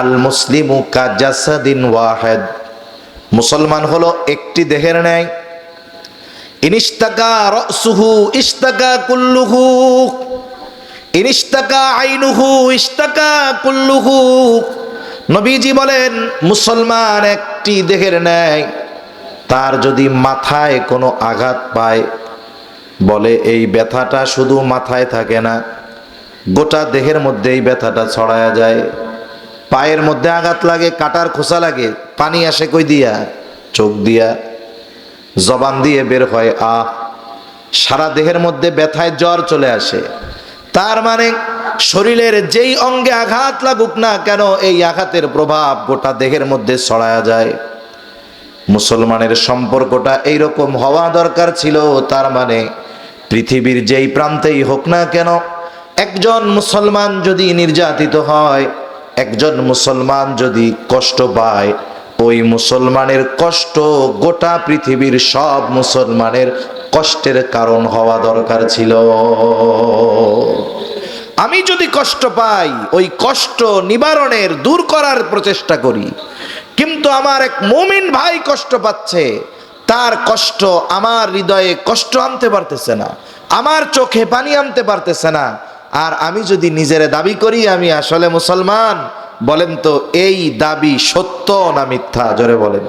আল মুসলিমু কাজাসাদিন ওয়াহেদ। মুসলমান হলো একটি দেহের ন্যায়। ইনিস্তাকা রসুহু ইস্তাকা কুল্লুহু। ইনিস্তাকা আইনুহু ইস্তাকা কুল্লুহু। নবীজি বলেন, মুসলমান একটি দেহের ন্যায়। তার যদি মাথায় কোনো আঘাত পায়, বলে এই ব্যথাটা শুধু মাথায় থাকে না, গোটা দেহের মধ্যে এই ব্যথাটা ছড়ায়া যায়। পায়ের মধ্যে আঘাত লাগে, কাটার খোসা লাগে, পানি আসে কই দিয়া? চোখ দিয়া, জবান দিয়ে বের হয়, আহ! সারা দেহের মধ্যে ব্যথায় জ্বর চলে আসে। তার মানে শরীরের যেই অঙ্গে আঘাত লাগুক না কেন, এই আঘাতের প্রভাব গোটা দেহের মধ্যে ছড়ায়া যায়। মুসলমানের সম্পর্কটা এইরকম হওয়া দরকার ছিল, তার মানে পৃথিবীর যেই প্রান্তেই হোক না কেন, একজন মুসলমান যদি নির্যাতিত হয় একজন মুসলমান যদি কষ্ট পায়, ওই মুসলমানের কষ্ট গোটা পৃথিবীর সব মুসলমানের কষ্টের কারণ হওয়া দরকার ছিল। আমি যদি কষ্ট পাই, ওই কষ্ট নিবারণের দূর করার প্রচেষ্টা করি, কিন্তু আমার এক মুমিন ভাই কষ্ট পাচ্ছে, তার কষ্ট আমার হৃদয়ে কষ্ট আনতে পারতেছে না, আমার চোখে পানি আনতে পারতেছে না আর আমি যদি নিজের দাবি করি, আমি আসলে মুসলমান। বলেন তো, এই দাবি সত্য না মিথ্যা? জোরে বলেন।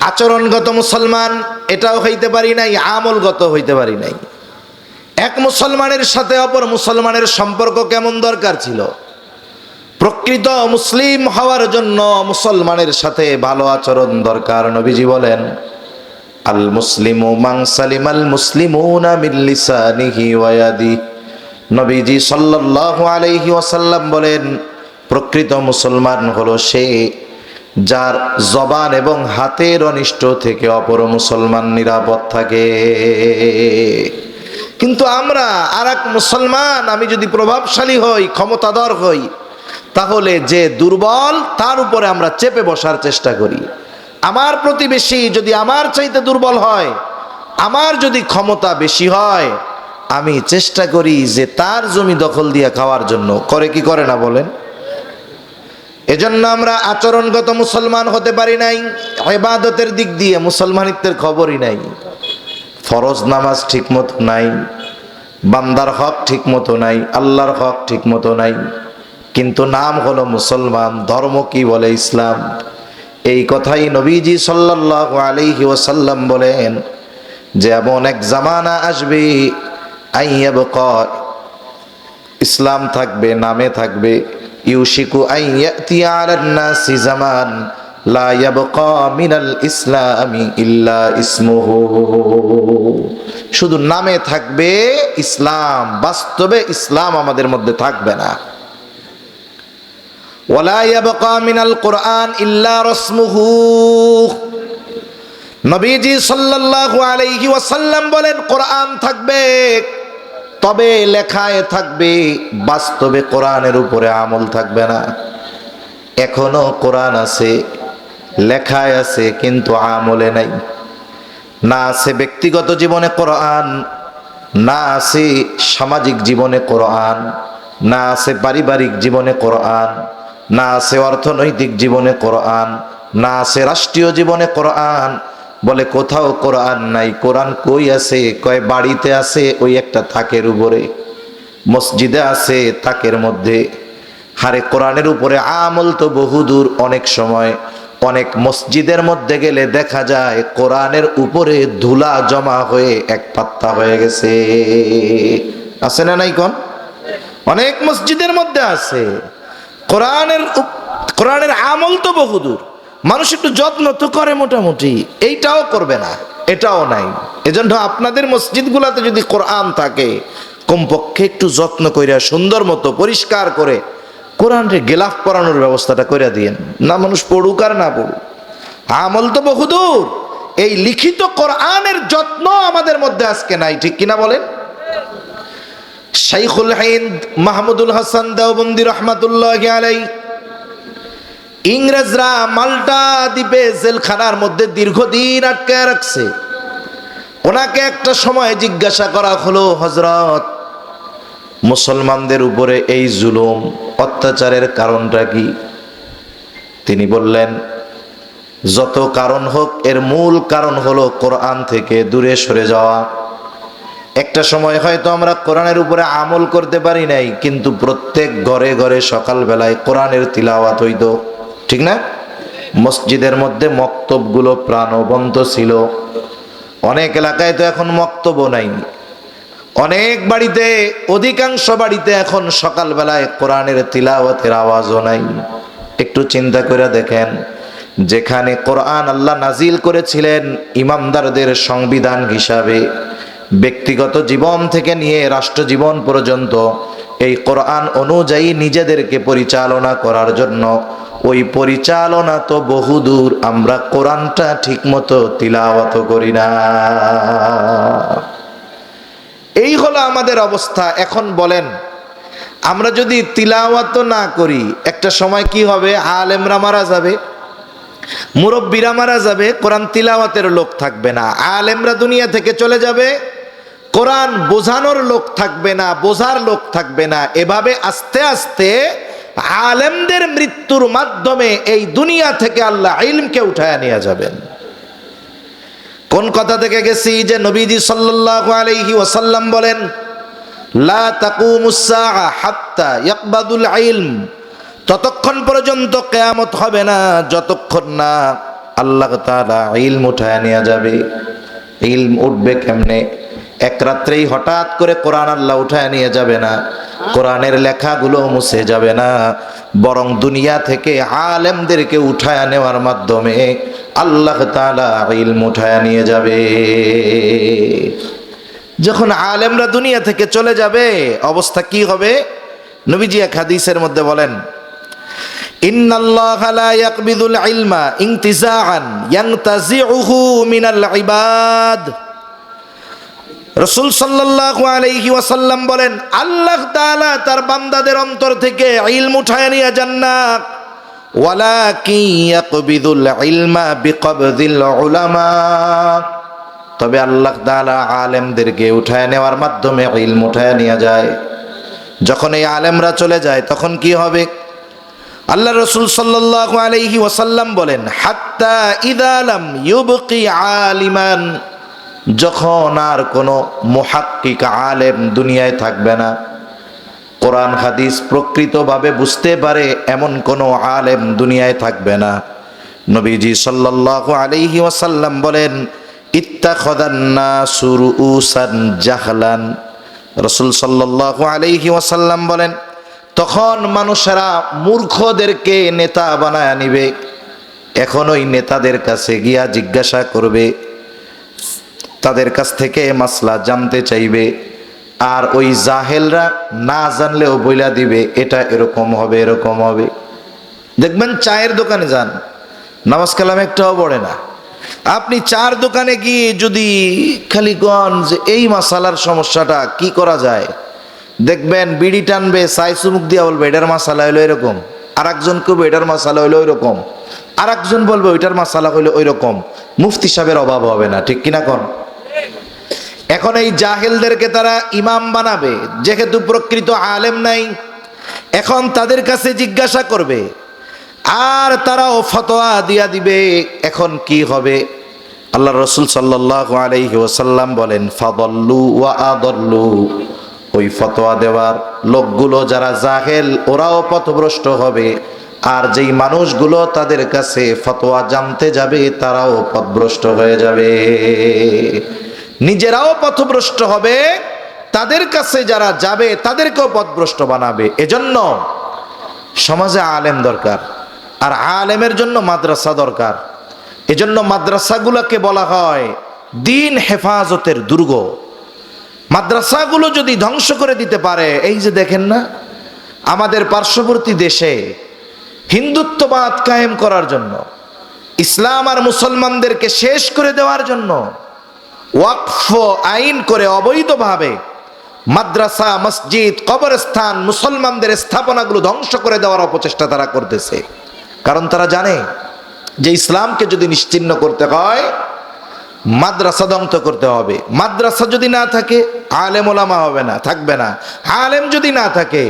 আচরণগত মুসলমান, এটাও হইতে পারি নাই, আমলগত হইতে পারি নাই। এক মুসলমানের সাথে অপর মুসলমানের সম্পর্ক কেমন দরকার ছিল? প্রকৃত মুসলিম হওয়ার জন্য মুসলমানের সাথে ভালো আচরণ দরকার, নবীজি বলেন। আল মুসলিমু মাং সালিম আল মুসলিমুনা মিন নবীজি সাল্লাল্লাহু আলাইহি ওয়াসাল্লাম বলেন, প্রকৃত মুসলমান হলো সে যার জবান এবং হাতের অনিষ্ট থেকে অপর মুসলমান নিরাপদ থাকে। কিন্তু আমরা আর মুসলমান, আমি যদি প্রভাবশালী হই, ক্ষমতাধর হই, তাহলে যে দুর্বল, তার উপরে আমরা চেপে বসার চেষ্টা করি। আমার প্রতিবেশী যদি আমার চাইতে দুর্বল হয়, আমার যদি ক্ষমতা বেশি হয়, আমি চেষ্টা করি যে তার জমি দখল দিয়ে খাওয়ার জন্য। করে কি করে না বলেন? এজন্য আমরা আচরণগত মুসলমান হতে পারি নাই এবাদতের দিক দিয়ে মুসলমানিত্বের খবরই নাই। ফরজ নামাজ ঠিক মতো নাই, বান্দার হক ঠিক মতো নাই, আল্লাহর হক ঠিক মতো নাই, কিন্তু নাম হলো মুসলমান, ধর্ম কি বলে ইসলাম? এই কথাই নবীজি সাল্লাল্লাহু আলাইহি ওয়াসাল্লাম বলেন যে এমন এক জামানা আসবে আইয়াবকা ইসলাম থাকবে, নামে থাকবে। ইউশিকু আইয়াতি জামান, লা ইয়াবকা মিনাল ইসলামি ইল্লা ইসমুহু। শুধু নামে থাকবে ইসলাম, বাস্তবে ইসলাম আমাদের মধ্যে থাকবে না। মিনাল কোরআন ইল্লা রসমুহু। নবীজি সাল্লাল্লাহু আলাইহি ওয়াসাল্লাম বলেন, কোরআন থাকবে, তবে লেখায় থাকবে, বাস্তবে কোরআনের উপরে আমল থাকবে না। এখনও কোরআন আছে, লেখায় আছে, কিন্তু আমলে নাই। না আছে ব্যক্তিগত জীবনে কোরআন, না আছে সামাজিক জীবনে কোরআন, না আছে পারিবারিক জীবনে কোরআন না আছে অর্থনৈতিক জীবনে কোরআন, না আছে রাষ্ট্রীয় জীবনে কোরআন। বলে কোথাও কোরআন নাই। কোরআন কই আছে? কয় বাড়িতে আছে? ওই একটা থাকের উপরে। মসজিদে আছে? তাকের মধ্যে। হারে কোরআনের উপরে আমল তো বহুদূর। অনেক সময় অনেক মসজিদের মধ্যে গেলে দেখা যায় কোরআনের উপরে ধুলা জমা হয়ে এক পাত্তা হয়ে গেছে। আছে না নাই কোন? অনেক মসজিদের মধ্যে আছে। কোরআনের কোরআনের আমল তো বহুদূর। মানুষ একটু যত্ন তো করে মোটামুটি, এইটাও করবে না, এটাও নাই। এজন্য আপনাদের মসজিদগুলোতে যদি কোরআন থাকে, কমপক্ষে একটু যত্ন কইরা, সুন্দর মতো পরিষ্কার করে কোরআনরে গেলাফ পরানোর ব্যবস্থাটা করে দিয়েন। না মানুষ পড়ুক আর না পড়ুক। আমল তো বহুদূর। এই লিখিত কোরআনের যত্ন আমাদের মধ্যে আজকে নাই, ঠিক কিনা বলেন? শাইখুল হিন্দ মাহমুদুল হাসান দেওবন্দি রহমাতুল্লাহ আলাই ইংরেজরা মাল্টা দ্বীপে জেলখানার মধ্যে দীর্ঘদিন আটকে রাখছে। ওনাকে একটা সময় জিজ্ঞাসা করা হলো হজরত মুসলমানদের উপরে এই জুলুম, অত্যাচারের কারণটা কি? তিনি বললেন, যত কারণ হোক, এর মূল কারণ হলো কোরআন থেকে দূরে সরে যাওয়া। একটা সময় হয়তো আমরা কোরআনের উপরে আমল করতে পারি নাই, কিন্তু প্রত্যেক ঘরে ঘরে সকালবেলায় কোরআনের তিলাওয়াত হইত, ঠিক না? মসজিদের মধ্যে মক্তবগুলো প্রাণবন্ত ছিল। অনেক এলাকায় তো এখন মক্তব্য নাই। অনেক বাড়িতে, অধিকাংশ বাড়িতে এখন সকালবেলায় কোরআনের তিলাওয়াতের আওয়াজও নাই। একটু চিন্তা করে দেখেন, যেখানে কোরআন আল্লাহ নাজিল করেছিলেন ইমামদারদের সংবিধান হিসাবে ব্যক্তিগত জীবন থেকে নিয়ে রাষ্ট্র জীবন পর্যন্ত এই কোরআন অনুযায়ী নিজেদেরকে পরিচালনা করার জন্য, ওই পরিচালনা তো বহুদূর, আমরা কোরআনটা ঠিকমতো তিলাওয়াত করি না। এই হলো আমাদের অবস্থা, এখন বলেন, আমরা যদি তিলাওয়াত না করি, একটা সময় কি হবে? আলেমরা মারা যাবে, মুরব্বীরা মারা যাবে, কোরআন তিলাওয়াতের লোক থাকবে না। আলেমরা দুনিয়া থেকে চলে যাবে কোরআন বোঝানোর লোক থাকবে না, বোঝার লোক থাকবে না। এভাবে আস্তে আস্তে আলেমদের মৃত্যুর মাধ্যমে এই দুনিয়া থেকে আল্লাহ ইলমকে উঠায় নিয়ে যাবেন। কোন কথা থেকে গেছি যে নবীজি সাল্লাল্লাহু আলাইহি ওয়াসাল্লাম বলেন, লা তাকুমুস সাআ হাত্তা ইয়াকবাদুল ইলম ততক্ষণ পর্যন্ত কেয়ামত হবে না, যতক্ষণ না আল্লাহ তাআলা ইলম উঠায় নিয়ে যাবে। ইলম উঠবে কেমনে? এক রাত্রেই হঠাৎ করে কোরআন আল্লাহ উঠায় নিয়ে যাবে না। কোরআনের লেখাগুলো মুছে যাবে না। বরং দুনিয়া থেকে আলেমদেরকে উঠায় নেওয়ার মাধ্যমে আল্লাহ ইলম উঠায় নিয়ে যাবে। যখন আলেমরা দুনিয়া থেকে চলে যাবে, অবস্থা কি হবে? নবীজি এক হাদিসের মধ্যে বলেন, ইন্নাল্লাহ লা ইবাদ। রসুল সাল্লাল্লাহু আলাইহি ওয়াসাল্লাম বলেন, আল্লাহ তাআলা তার বান্দাদের অন্তর থেকে ইলম উঠায় নিয়ে যান না তবে আল্লাহ তাআলা আলেমদেরকে উঠায় নেওয়ার মাধ্যমে ইলম উঠায় নিয়ে যায়। যখন এই আলেমরা চলে যায়, তখন কি হবে? আল্লাহ রসুল সাল্লাল্লাহু আলাইহি ওয়াসাল্লাম বলেন, হাত্তা ইদালাম ইউবকি আলিমান। যখন আর কোনো মুহাক্কিক আলেম দুনিয়ায় থাকবে না, কোরআন হাদিস প্রকৃতভাবে বুঝতে পারে এমন কোনো আলেম দুনিয়ায় থাকবে না। নবীজি সাল্লাল্লাহু আলাইহি ওয়াসাল্লাম বলেন ইত্তাখাদান্না সুরুসান জাহলান রসুল সাল্লাল্লাহু আলাইহি ওয়াসাল্লাম বলেন, তখন মানুষেরা মূর্খদেরকে নেতা বানায় নিবে এখন ওই নেতাদের কাছে গিয়া জিজ্ঞাসা করবে তাদের কাছ থেকে মাসলা জানতে চাইবে, আর ওই জাহেলরা না জানলেও বইলা দিবে, এটা এরকম হবে এরকম হবে। দেখবেন চায়ের দোকানে যান, নামাজ কালাম একটাও পড়ে না। আপনি চার দোকানে গিয়ে যদি খালি গন যে এই মাসালার সমস্যাটা কি করা যায়? দেখবেন বিড়ি টানবে সাই চুমুক দিয়া বলবে, এটার মাসালা হইল এরকম। আর একজন কেউ এটার মাসালা হইল ওই রকম আর একজন বলবে, ওইটার মাসালা হইল ওইরকম। মুফতি সাহেবের অভাব হবে না, ঠিক কিনা কন? এখন এই জাহেলদেরকে তারা ইমাম বানাবে, যেহেতু প্রকৃত আলেম নাই, এখন তাদের কাছে জিজ্ঞাসা করবে, আর তারাও ফতোয়া দিয়া দিবে, এখন কি হবে? আল্লাহ রসুল ওসাল্লাম বলেন, ফাদল্লু ওয়া আদল্লু। ওই ফতোয়া দেওয়ার লোকগুলো যারা জাহেল, ওরাও পথভ্রষ্ট হবে, আর যেই মানুষগুলো তাদের কাছে ফতোয়া জানতে যাবে, তারাও পথভ্রষ্ট হয়ে যাবে। নিজেরাও পথভ্রষ্ট হবে। তাদের কাছে যারা যাবে, তাদেরকেও পথভ্রষ্ট বানাবে। এজন্য সমাজে আলেম দরকার, আর আলেমের জন্য মাদ্রাসা দরকার। এজন্য মাদ্রাসাগুলোকে বলা হয় দিন হেফাজতের দুর্গ। মাদ্রাসাগুলো যদি ধ্বংস করে দিতে পারে, এই যে দেখেন না, আমাদের পার্শ্ববর্তী দেশে হিন্দুত্ববাদ কায়েম করার জন্য, ইসলাম আর মুসলমানদেরকে শেষ করে দেওয়ার জন্য ওয়াকফ আইন করে অবৈধভাবে মাদ্রাসা, মসজিদ, কবরস্থান, মুসলমানদের স্থাপনাগুলো ধ্বংস করে দেওয়ার অপচেষ্টা তারা করতেছে। কারণ তারা জানে যে ইসলামকে যদি নিশ্চিন্ন করতে হয়, মাদ্রাসা ধ্বংস করতে হবে। মাদ্রাসা যদি না থাকে, আলেম ওলামা হবে না, থাকবে না। আলেম যদি না থাকে,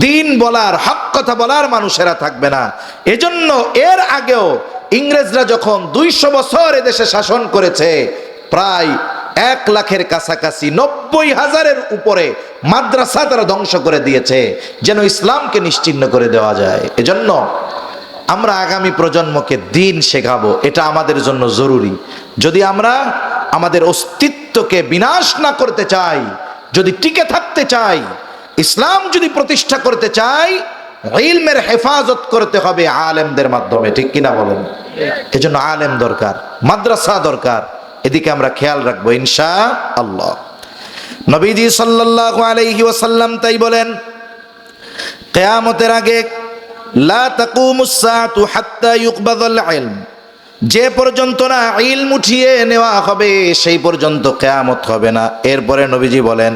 দিন বলার, হক কথা বলার মানুষেরা থাকবে না। এজন্য এর আগেও ইংরেজরা যখন দুইশো বছর এদেশে শাসন করেছে প্রায় এক লাখের কাছাকাছি নব্বই হাজারের উপরে মাদ্রাসা তারা ধ্বংস করে দিয়েছে, যেন ইসলামকে নিশ্চিহ্ন করে দেওয়া যায়। এজন্য আমরা আগামী প্রজন্মকে দিন শেখাবো, এটা আমাদের জন্য জরুরি। যদি আমরা আমাদের অস্তিত্বকে বিনাশ না করতে চাই, যদি টিকে থাকতে চাই, ইসলাম যদি প্রতিষ্ঠা করতে চাই, ইলমের হেফাজত করতে হবে আলেমদের মাধ্যমে, ঠিক কিনা বলেন? এজন্য আলেম দরকার, মাদ্রাসা দরকার। এদিকে আমরা খেয়াল রাখব ইনশা আল্লাহ নবীজি সাল্লাল্লাহু আলাইহি ওয়াসাল্লাম তাই বলেন, কেয়ামতের আগে যে পর্যন্ত না ইলম উঠিয়ে নেওয়া হবে, সেই পর্যন্ত কেয়ামত হবে না। এরপরে নবীজি বলেন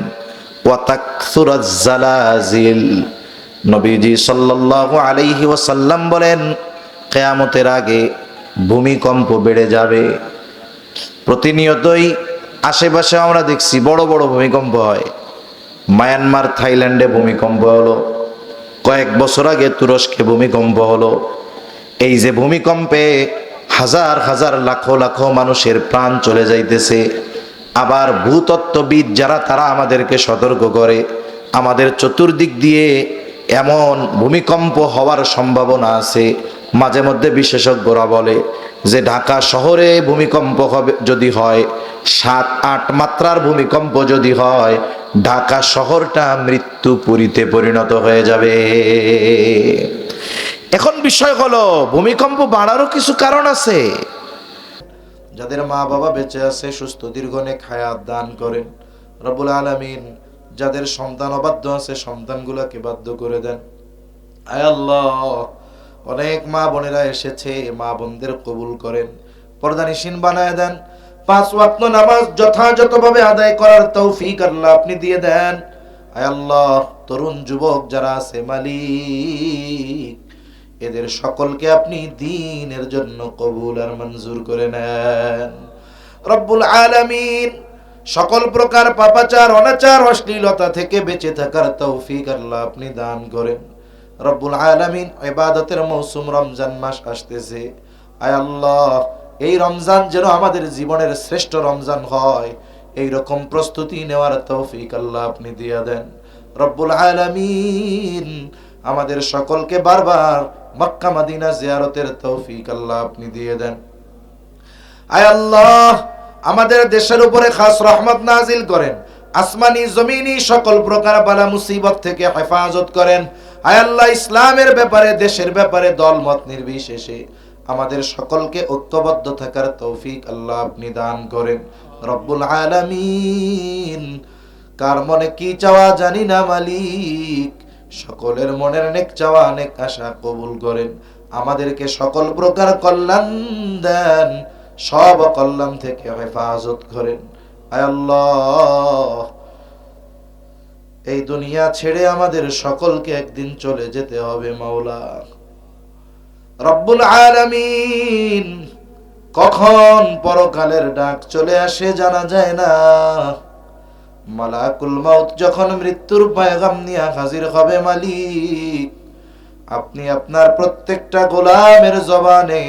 নবীজি সাল্লাল্লাহু আলাইহি ওয়াসাল্লাম বলেন, কেয়ামতের আগে ভূমিকম্প বেড়ে যাবে প্রতিনিয়তই আশেপাশে আমরা দেখছি বড় বড় ভূমিকম্প হয়। মায়ানমার, থাইল্যান্ডে ভূমিকম্প হলো। কয়েক বছর আগে তুরস্কে ভূমিকম্প হলো। এই যে ভূমিকম্পে হাজার হাজার লাখো লাখো মানুষের প্রাণ চলে যাইতেছে। আবার ভূতত্ত্ববিদ যারা, তারা আমাদেরকে সতর্ক করে। আমাদের চতুর্দিক দিয়ে এমন ভূমিকম্প হওয়ার সম্ভাবনা আছে। মাঝে মধ্যে বিশেষজ্ঞরা বলে যে ঢাকা শহরে ভূমিকম্প হবে যদি হয়, সাত, আট মাত্রার ভূমিকম্প যদি হয়, ঢাকা শহরটা মৃত্যুপুরীতে পরিণত হয়ে যাবে। এখন বিষয় হলো, ভূমিকম্প বাড়ারও কিছু কারণ আছে। যাদের মা বাবা বেঁচে আছে, সুস্থ, দীর্ঘনে খায়াত দান করেন। রবুল আলমিন যাদের সন্তান অবাধ্য আছে, সন্তানগুলোকে বাধ্য করে দেন। আয় আল্লাহ অনেক মা বোনেরা এসেছে মা বোনদের কবুল করেন। পর্দানিসীন বানায় দেন। পাঁচ ওয়াক্ত নামাজ যথাযথভাবে আদায় করার তৌফিক আল্লাহ আপনি দিয়ে দেন। আয় আল্লাহ, তরুণ যুবক যারা আছে, মালিক, এদের সকলকে আপনি দিনের জন্য কবুল আর মঞ্জুর করে নেন। রব্বুল আলামিন, সকল প্রকার পাপাচার, অনাচার, অশ্লীলতা থেকে বেঁচে থাকার তৌফিক আল্লাহ আপনি দান করেন। রব্বুল আলামিন ইবাদতের মৌসুম রমজান মাস আসতেছে। আয় আল্লাহ, এই রমজান যেন আমাদের জীবনের শ্রেষ্ঠ রমজান হয়। এই রকম প্রস্তুতি নেওয়ার তৌফিক আল্লাহ আপনি দিয়ে দেন। রব্বুল আলামিন আমাদের সকলকে বারবার মক্কা, মাদিনা জিয়ারতের তৌফিক আল্লাহ আপনি দিয়ে দেন। আয় আল্লাহ, আমাদের দেশের উপরে খাস রহমত নাজিল করেন। আসমানি জমিনি সকল প্রকার বালা মুসিবত থেকে হেফাজত করেন। আয় আল্লাহ, ইসলামের ব্যাপারে, দেশের ব্যাপারে দলমত নির্বিশেষে আমাদের সকলকে ঐক্যবদ্ধ থাকার তৌফিক আল্লাহ আপনি দান করেন। রব্বুল আলামিন, কার মনে কি চাওয়া জানি না মালিক, সকলের মনের নেক চাওয়া, নেক আশা কবুল করেন। আমাদেরকে সকল প্রকার কল্যাণ দেন, সব কল্যাণ থেকে হেফাজত করেন। আল্লাহ। এই দুনিয়া ছেড়ে আমাদের সকলকে একদিন চলে যেতে হবে, মাওলা। রব্বুল আলামিন কখন পরকালের ডাক চলে আসে জানা যায় না। মালাকুল মাউত যখন মৃত্যুর পায়গাম নিয়ে হাজির হবে মালিক, আপনি আপনার প্রত্যেকটা গোলামের জবানে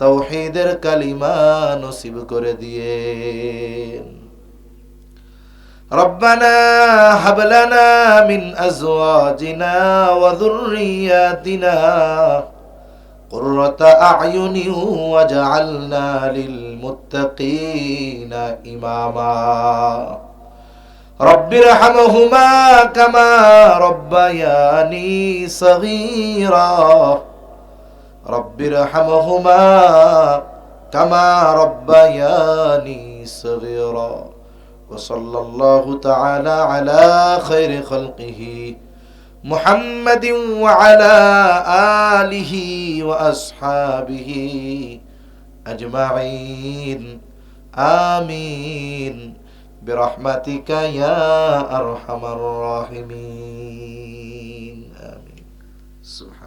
তৌহিদের কালিমা নসিব করে দিয়ে। ربنا هب لنا من أزواجنا وذرياتنا قرة أعين وجعلنا للمتقين إماما. رب ارحمهما كما ربياني صغيرا. رب ارحمهما كما ربياني صغيرا. وصلى الله تعالى على خير خلقه محمد وعلى آله وأصحابه أجمعين. آمين. برحمتك يا أرحم الراحمين. آمين. سبحانك